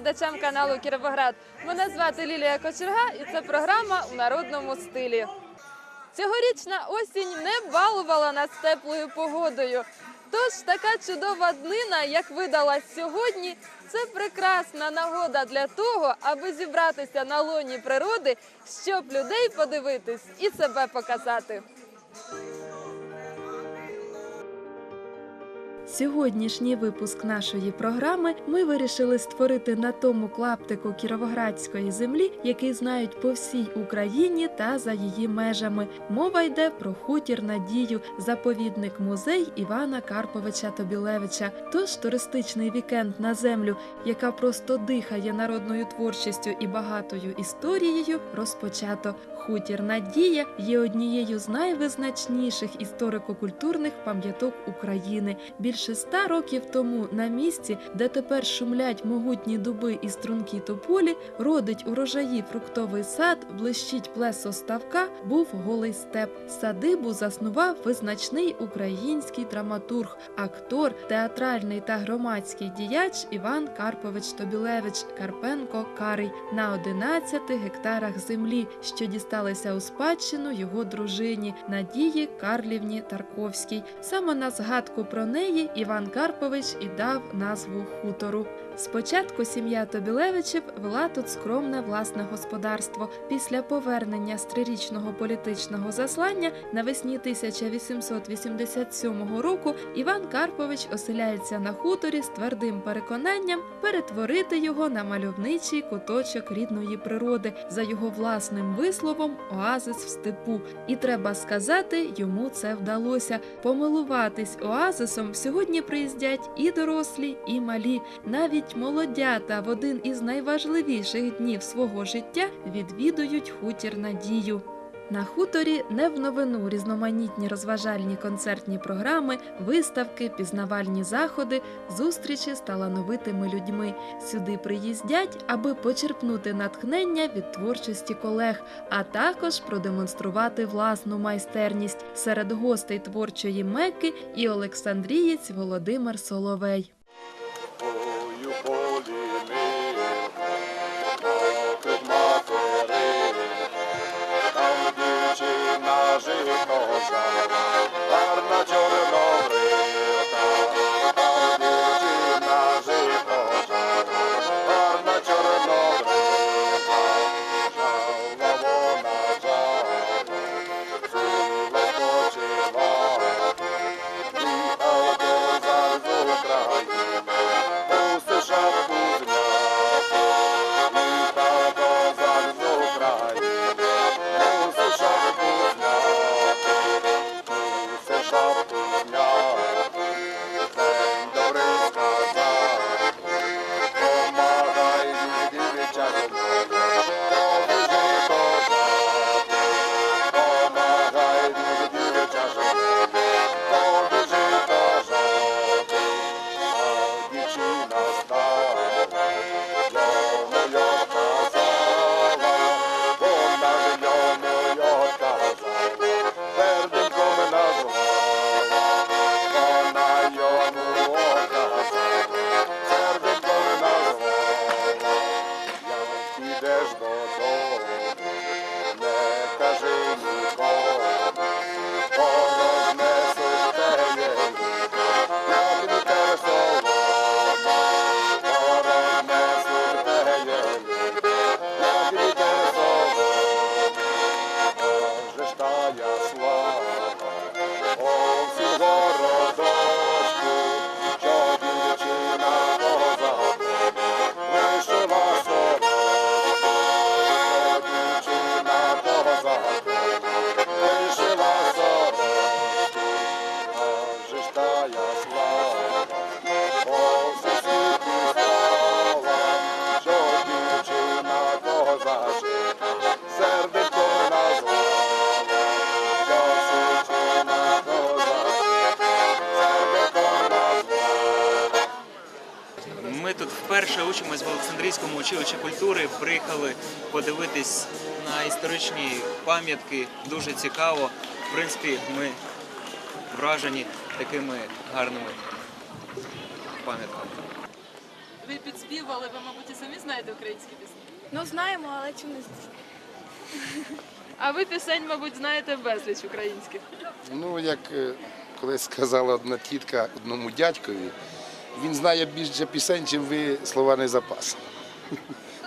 глядачам каналу Кіровоград. Мене звати Лілія Кочерга, і це програма у народному стилі. Цьогорічна осінь не балувала нас теплою погодою. Тож така чудова днина, як видалась сьогодні, це прекрасна нагода для того, аби зібратися на лоні природи, щоб людей подивитись і себе показати. Сьогоднішній випуск нашої програми ми вирішили створити на тому клаптику кіровоградської землі, який знають по всій Україні та за її межами. Мова йде про хутір Надію, заповідник музей Івана Карповича Тобілевича. Тож туристичний вікенд на землю, яка просто дихає народною творчістю і багатою історією, розпочато. Хутір Надія є однією з найвизначніших історико-культурних пам'яток України. Більше ста років тому на місці, де тепер шумлять могутні дуби і стрункі тополі, родить урожаї фруктовий сад, блищить плесо ставка, був голий степ. Садибу заснував визначний український драматург, актор, театральний та громадський діяч Іван Карпович Тобілевич Карпенко Карий на 11 гектарах землі, що дісталися у спадщину його дружині Надії Карлівні Тарковській. Саме на згадку про неї Іван Карпович і дав назву хутору. Спочатку сім'я Тобілевичів вела тут скромне власне господарство. Після повернення з трирічного політичного заслання навесні 1887 року Іван Карпович оселяється на хуторі з твердим переконанням перетворити його на мальовничий куточок рідної природи за його власним висловом оазис в степу. І треба сказати, йому це вдалося. Помилуватись оазисом сьогодні приїздять і дорослі, і малі. Навіть молодята в один із найважливіших днів свого життя відвідують хутір Надію. На хуторі не в новину різноманітні розважальні концертні програми, виставки, пізнавальні заходи, зустрічі з талановитими людьми. Сюди приїздять, аби почерпнути натхнення від творчості колег, а також продемонструвати власну майстерність серед гостей творчої мекки і Олександрієць Володимир Соловей. Учимось училищі культури. Приїхали подивитись на історичні пам'ятки. Дуже цікаво. В принципі, ми вражені такими гарними пам'ятками. ви підспівали, ви, мабуть, і самі знаєте українські пісні. Ну, знаємо, але не знаю. А ви пісень, мабуть, знаєте безліч українських. Ну, як е, колись сказала одна тітка одному дядькові, він знає більше пісень, чим ви словарний запас.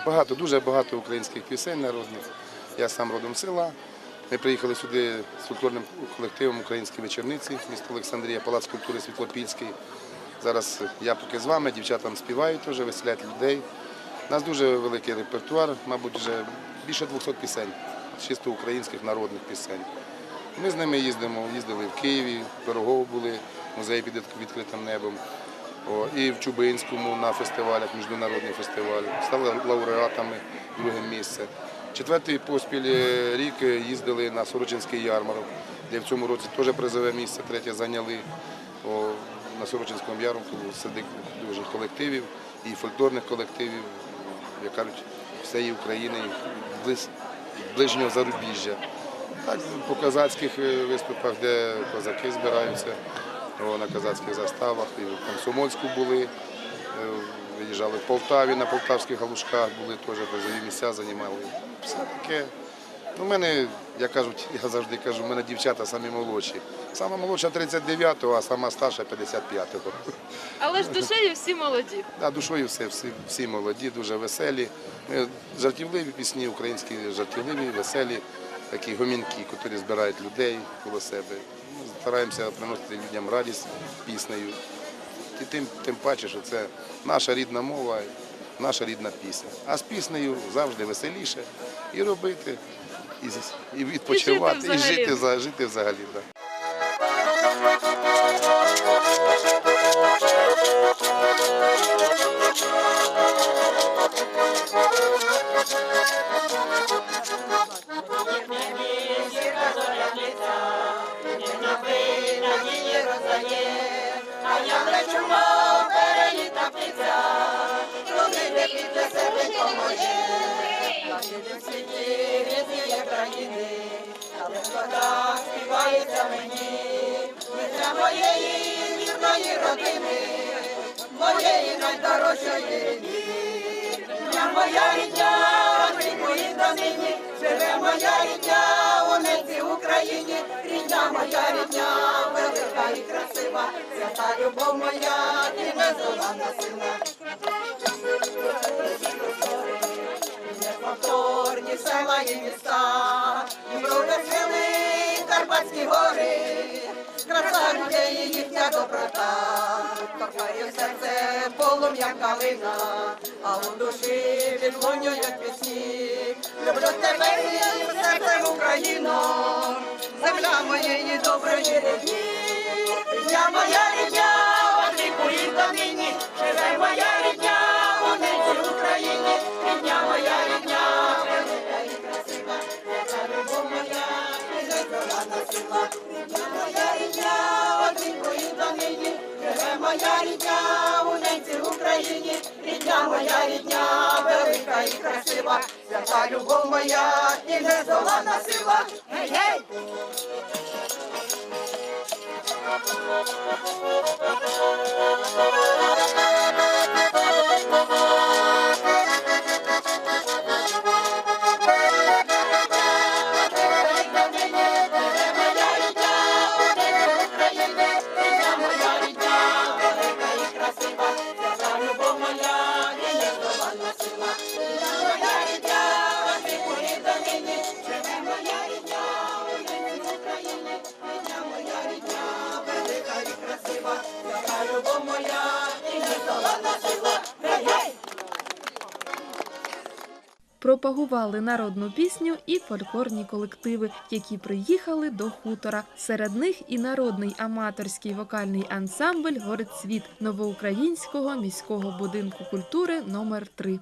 Багато, дуже багато українських пісень народних. Я сам родом села. Ми приїхали сюди з фольклорним колективом Українські вечорниці, місто Олександрія, Палац культури Світлопільський. Зараз я поки з вами, дівчата співають теж, веселять людей. У нас дуже великий репертуар, мабуть, вже більше 200 пісень, чисто українських народних пісень. Ми з ними їздимо, їздили в Києві, в Пирогово були, музей під відкритим небом. І в Чубинському на фестивалях, міжнародний фестиваль. Стали лауреатами друге місце. Четвертий поспіль е, рік е, їздили на Сорочинський ярмарок, де в цьому році теж призове місце, третє зайняли. На Сорочинському ярмарку серед дуже колективів і фольклорних колективів, як кажуть, всієї України, ближнього зарубіжжя. Так, по казацьких е, виступах, де козаки збираються, на казацьких заставах, і в Комсомольську були, е, виїжджали в Полтаві, на полтавських галушках були теж призові місця займали. Все таке. Ну, мене, як кажуть, я завжди кажу, в мене дівчата самі молодші. Сама молодша 39-го, а сама старша 55-го. Але ж душею всі молоді. Да, душою все, всі, всі молоді, дуже веселі. Жартівливі пісні, українські жартівливі, веселі, такі гомінки, які збирають людей коло себе. Ми стараємося приносити людям радість піснею. І тим, тим паче, що це наша рідна мова, наша рідна пісня. А з піснею завжди веселіше і робити, і, і відпочивати, і взагалі. жити, за- жити взагалі. Да. Моя рідня, мої донині, живе моя рідня, у ненці Україні, рідня моя рідня, велика красива, свята любов моя, і нездоланна сила. Неповторні села і міста, і схили, Карпатські гори, краса людей і їхня доброта, копає в серце полум'я калина, а у душі відлунюють пісні. Люблю тебе і серце Україно, земля моєї доброї рідні, рідня моя рідня, отріку і донині, живе моя рідня, у ненці Україні, рідня моя рідня, велика і красива, яка любов моя, і нездолана сила, рідня моя рідня, отріку і донині, живе моя рідня, у ненці Україні, рідня моя рідня, велика і красива, свята любов моя, і нездолана сила, гей, гей! Thank you. Любов моя, і нездоланна сила! Пропагували народну пісню і фольклорні колективи, які приїхали до хутора. Серед них і народний аматорський вокальний ансамбль Горецвіт новоукраїнського міського будинку культури номер 3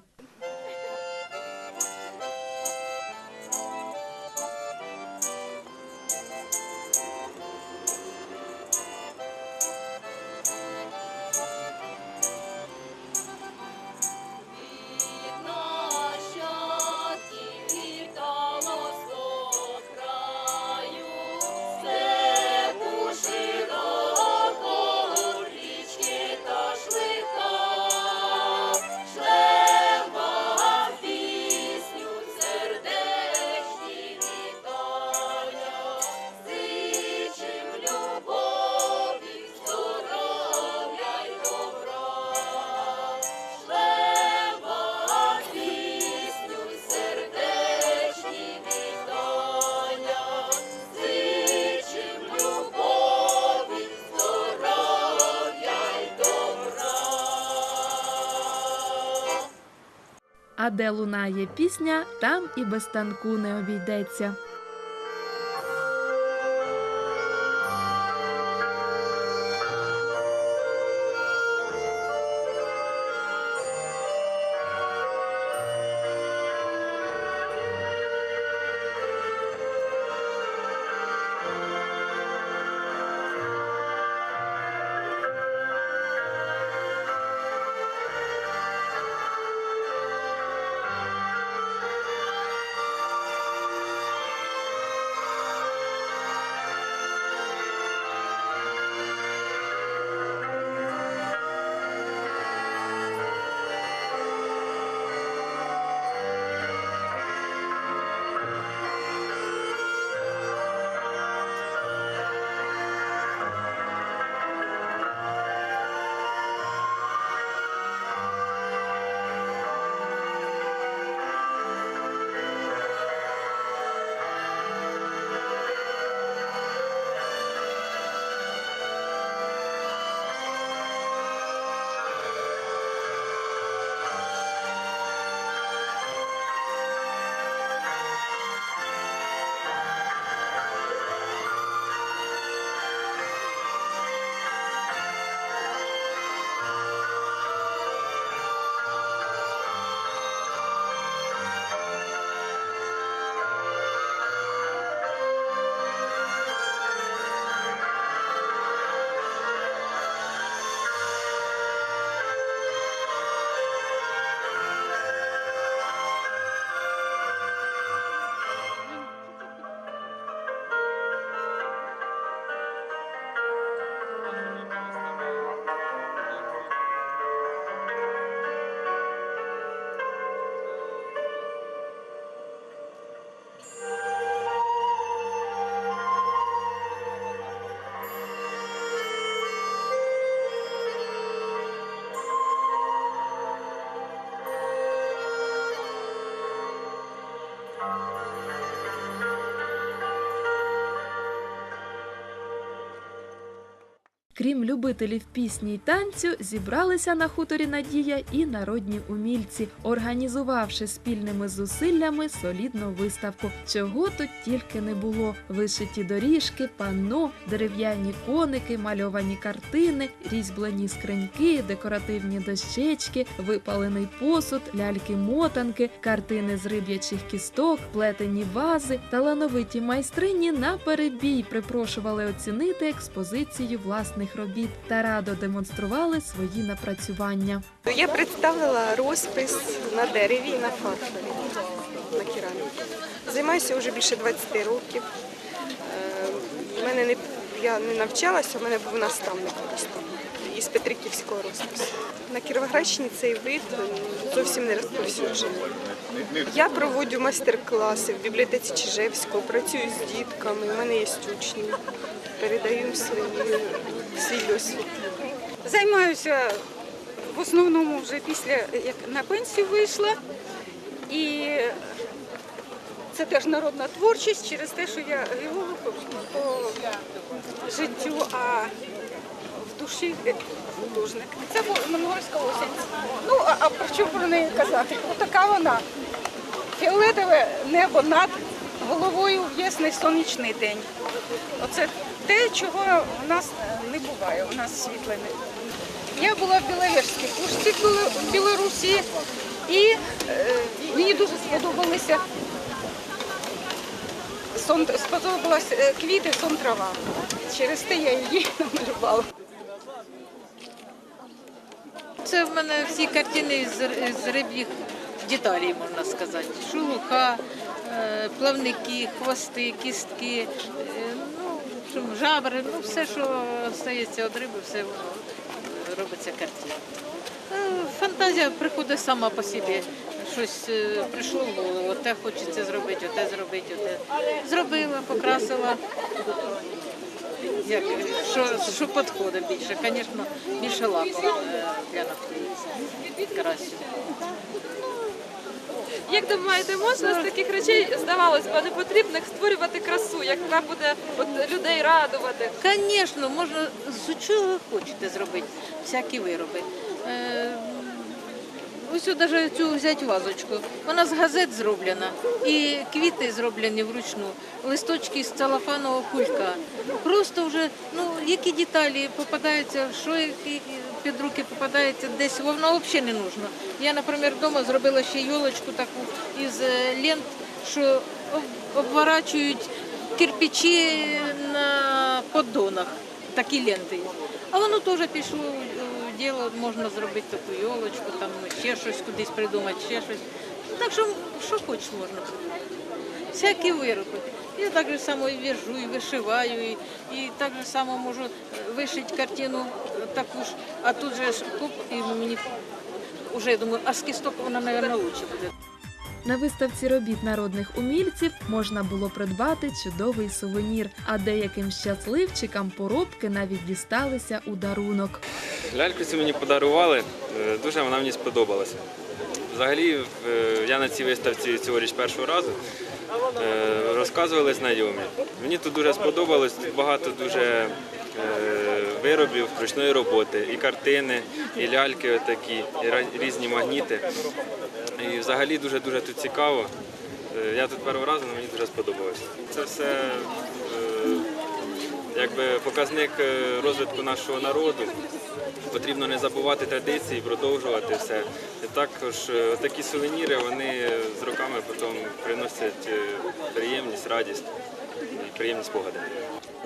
де лунає пісня, там і без танку не обійдеться. Крім любителів пісні й танцю, зібралися на хуторі Надія і народні умільці, організувавши спільними зусиллями солідну виставку. Чого тут тільки не було: вишиті доріжки, панно, дерев'яні коники, мальовані картини, різьблені скриньки, декоративні дощечки, випалений посуд, ляльки-мотанки, картини з риб'ячих кісток, плетені вази, талановиті майстрині на перебій припрошували оцінити експозицію власних робіт та радо демонстрували свої напрацювання. Я представила розпис на дереві і на фарфорі на кераміці. Займаюся вже більше 20 років. Е, мене не, я не навчалася, у мене був наставник із Петриківського розпису. На Кіровоградщині цей вид зовсім не розповсюджений. Я проводжу майстер-класи в бібліотеці Чижевського, працюю з дітками, у мене є учні, передаю свої, свій. Займаюся в основному вже після як на пенсію вийшла. І це теж народна творчість через те, що я геолог по, життю, а в душі художник. Це монгольська осінь. Ну, а про що про неї казати? Отака вона. Фіолетове небо над головою в ясний сонячний день. Оце те, чого у нас не буває. У нас світле не я була в Біловежській пушці в Білорусі, і е, мені дуже сподобалися сон, сподобалась е, квіти сон трава. Через те я її намалювала. Це в мене всі картини з, риб'їх деталей, можна сказати. Шелуха, е, плавники, хвости, кістки, жабри, ну все, що стається від риби, все робиться картина. Е, Фантазія приходить сама по собі. Щось е, прийшло в голову, те хочеться зробити, оте зробити, оте. Зробила, покрасила. Як, що, що підходить більше? Звісно, більше лаку е, для ногтей краще. Як думаєте, можна з таких речей, здавалось би, непотрібних створювати красу, яка буде от, людей радувати? Звісно, можна з чого хочете зробити, всякі вироби. Е, ось навіть цю взяти вазочку. Вона з газет зроблена, і квіти зроблені вручну, листочки з целофанового кулька. Просто вже ну які деталі попадаються, що під руки попадається, десь воно взагалі не нужно. Я, наприклад, вдома зробила ще йолочку таку із е, лент, що обворачують кирпичі на поддонах, такі ленти. А воно теж пішло діло, можна зробити таку йолочку, там ще щось кудись придумати, ще щось. Так що, що хочеш можна. Всякі вироби. Я так же само і в'яжу, і вишиваю, і, і так же само можу вишити картину таку ж, а тут же ж куп, і мені вже думаю, а з кісток вона, мабуть, краще буде. На виставці робіт народних умільців можна було придбати чудовий сувенір, а деяким щасливчикам поробки навіть дісталися у дарунок. Ляльку цю мені подарували, е, дуже вона мені сподобалася. Взагалі, е, я на цій виставці цьогоріч першого разу е, розказували знайомі. Мені тут дуже сподобалось, тут багато дуже виробів ручної роботи, і картини, і ляльки отакі, і різні магніти. І взагалі дуже-дуже тут цікаво. Е, Я тут першого разу, але мені дуже сподобалось. Це все е, якби показник е, розвитку нашого народу. Потрібно не забувати традиції, продовжувати все. І також такі сувеніри вони з роками потім приносять приємність, радість і приємні спогади.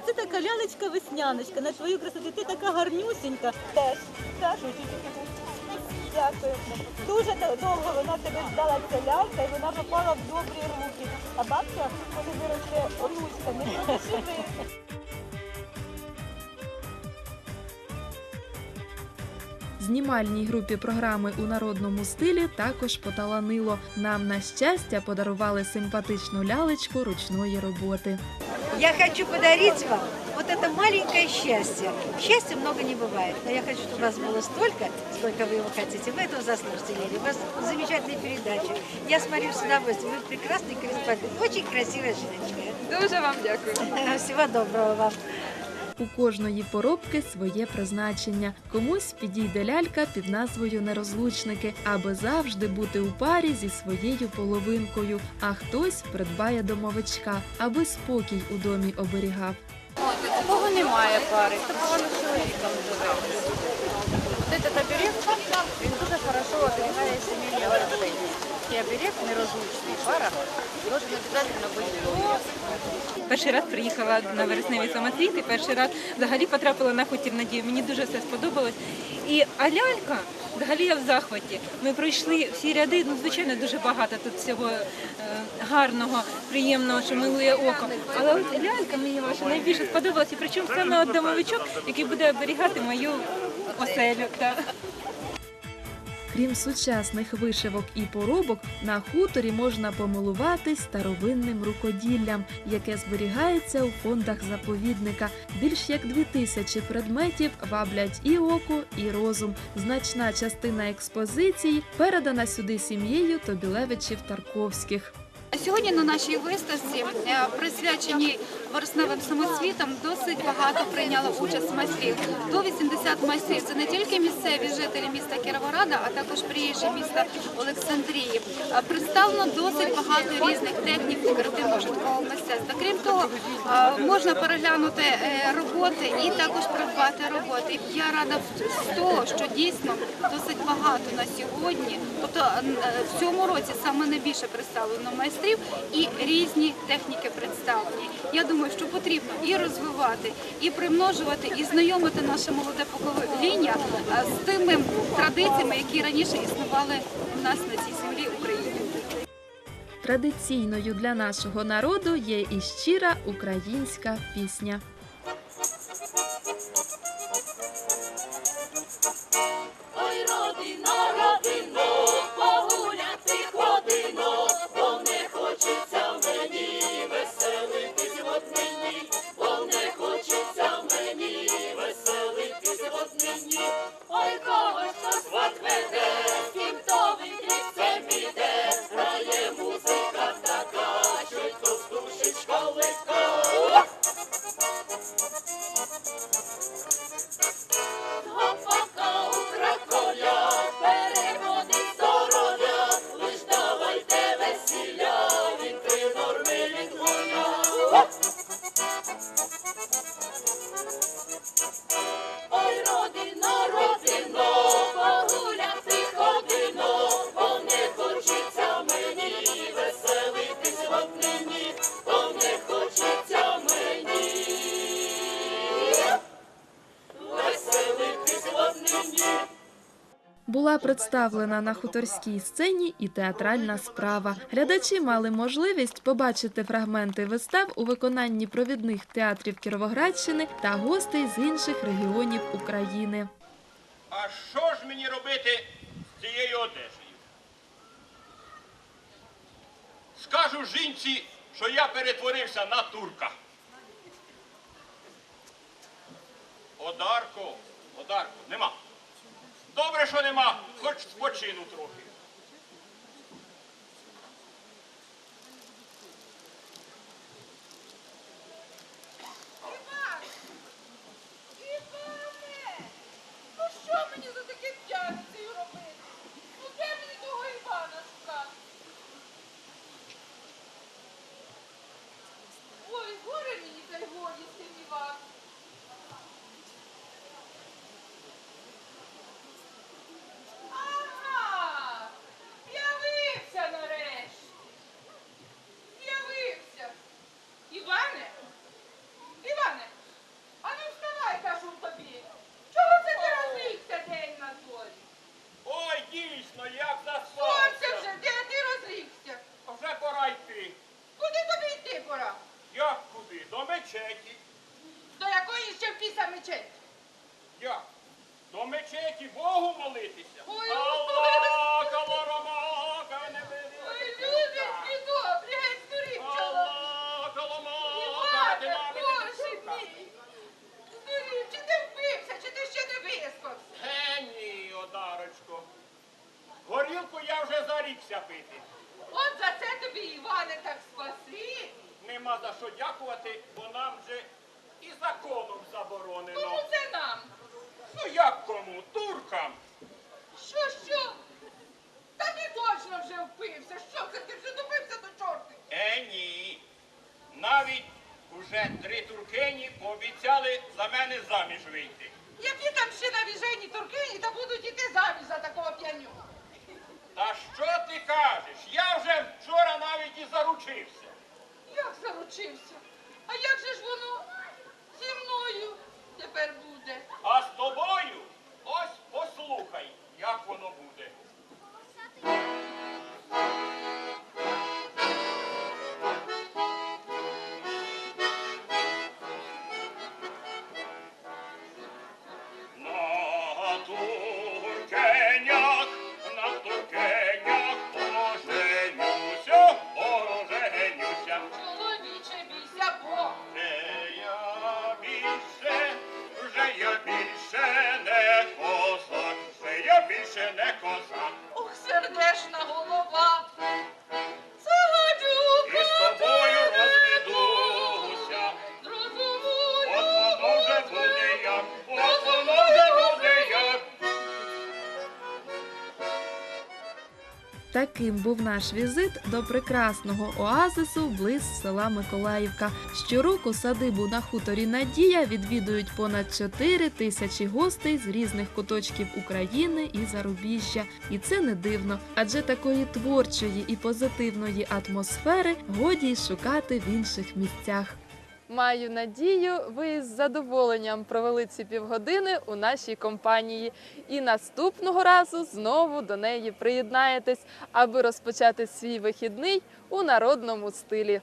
Це така лялечка весняночка, на твою красоту. Ти така гарнюсінька. Теж, теж. Дякую. Дуже довго вона тебе ждала ця лялька, і вона попала в добрі руки. А бабця, коли виросте онуська, не буде. Знімальній групі програми у народному стилі також поталанило. Нам на щастя подарували симпатичну лялечку ручної роботи. Я хочу подарить вам вот это маленькое счастье. Счастья много не бывает, но я хочу, чтобы вас было столько, сколько вы его хотите. Вы этого заслужите, Лили. У вас замечательные передачи. Я смотрю с удовольствием. Вы прекрасный корреспондент. Очень красивая жіночка. Дуже вам дякую. Всего доброго вам. У кожної поробки своє призначення. Комусь підійде лялька під назвою Нерозлучники, аби завжди бути у парі зі своєю половинкою. А хтось придбає домовичка, аби спокій у домі оберігав. Такого немає пари, такого з чоловіком живе. Ось этот оберег, він дуже хорошо оберігає сімейні отношения. І оберег нерозлучний пара должен обов'язково бути. Перший раз приїхала на вересневий самоцвіт і перший раз взагалі потрапила на хутір надію. Мені дуже все сподобалось. І лялька, взагалі я в захваті. Ми пройшли всі ряди, ну звичайно, дуже багато тут всього е, гарного, приємного, що милує око. Але от лялька мені ваша найбільше сподобалася. Причому саме от домовичок, який буде оберігати мою оселю. Крім сучасних вишивок і поробок, на хуторі можна помилуватись старовинним рукоділлям, яке зберігається у фондах заповідника. Більш як дві тисячі предметів ваблять і око, і розум. Значна частина експозиції передана сюди сім'єю Тобілевичів Тарковських. Сьогодні на нашій виставці, е, присвяченій вересневим самоцвітам, досить багато прийняло участь майстрів. До 80 майстрів. Це не тільки місцеві жителі міста Кіровограда, а також приїжджі міста Олександрії. Представлено досить багато різних технік декоративно-житкового мистецтва. Крім того, можна переглянути е, роботи і також придбати роботи. Я рада з того, що дійсно досить багато на сьогодні. Тобто е, в цьому році саме найбільше представлено майстрів і різні техніки представлені. Я думаю, що потрібно і розвивати, і примножувати, і знайомити наше молоде покоління е, з тими традиціями, які раніше існували у нас на цій землі України. Традиційною для нашого народу є і щира українська пісня. Ой, родино, родино, погуляти ходино, Ой, то щось веде, ким то музика така, що й з душечка представлена на хуторській сцені і театральна справа. Глядачі мали можливість побачити фрагменти вистав у виконанні провідних театрів Кіровоградщини та гостей з інших регіонів України. А що ж мені робити з цією одежею? Скажу жінці, що я перетворився на турка. Одарко, Одарко, нема. Добре, що нема, хоч спочину трохи. Ну що мені за таким п'яницею робити? Ну де мені того Івана шукати? Ой, горе мені та й годі з тим Іваном. Ага! З'явився нарешті! З'явився! Іване! Іване! А ну вставай, кажу тобі! Чого це ти розлігся день на дворі? Ой, дійсно, як Сонце заспався. вже, де ти розлігся? А Вже пора йти. Куди тобі йти пора? Як куди? До мечеті. До якої ще в піса мечеть? Як? До мечеті Богу молитися. Ой, Аллах, Аллах, не бери. Ой, люди, і добрі, геть здурів чоловік. Аллах, Аллах, Іване, боже мій! Здурів, чи ти вбився, чи ти ще не виспався? Е, ні, Горілку я вже зарікся пити. От за це тобі, Іване, так спаси. Нема за що дякувати, бо нам же і законом заборонено. Кому це нам? Ну як кому? Туркам. Що, що? Та ти точно вже впився. Що це ти вже добився до чорти? Е, ні. Навіть уже три туркині пообіцяли за мене заміж вийти. Які там ще навіжені туркині та будуть іти заміж за такого п'яню? Та що ти кажеш? Я вже вчора навіть і заручився. Як заручився? А як же ж воно зі мною тепер буде? А з тобою ось послухай, як воно буде. Таким був наш візит до прекрасного оазису близ села Миколаївка. Щороку садибу на хуторі Надія відвідують понад 4 тисячі гостей з різних куточків України і зарубіжжя. І це не дивно, адже такої творчої і позитивної атмосфери годі й шукати в інших місцях. Маю надію, ви з задоволенням провели ці півгодини у нашій компанії і наступного разу знову до неї приєднаєтесь, аби розпочати свій вихідний у народному стилі.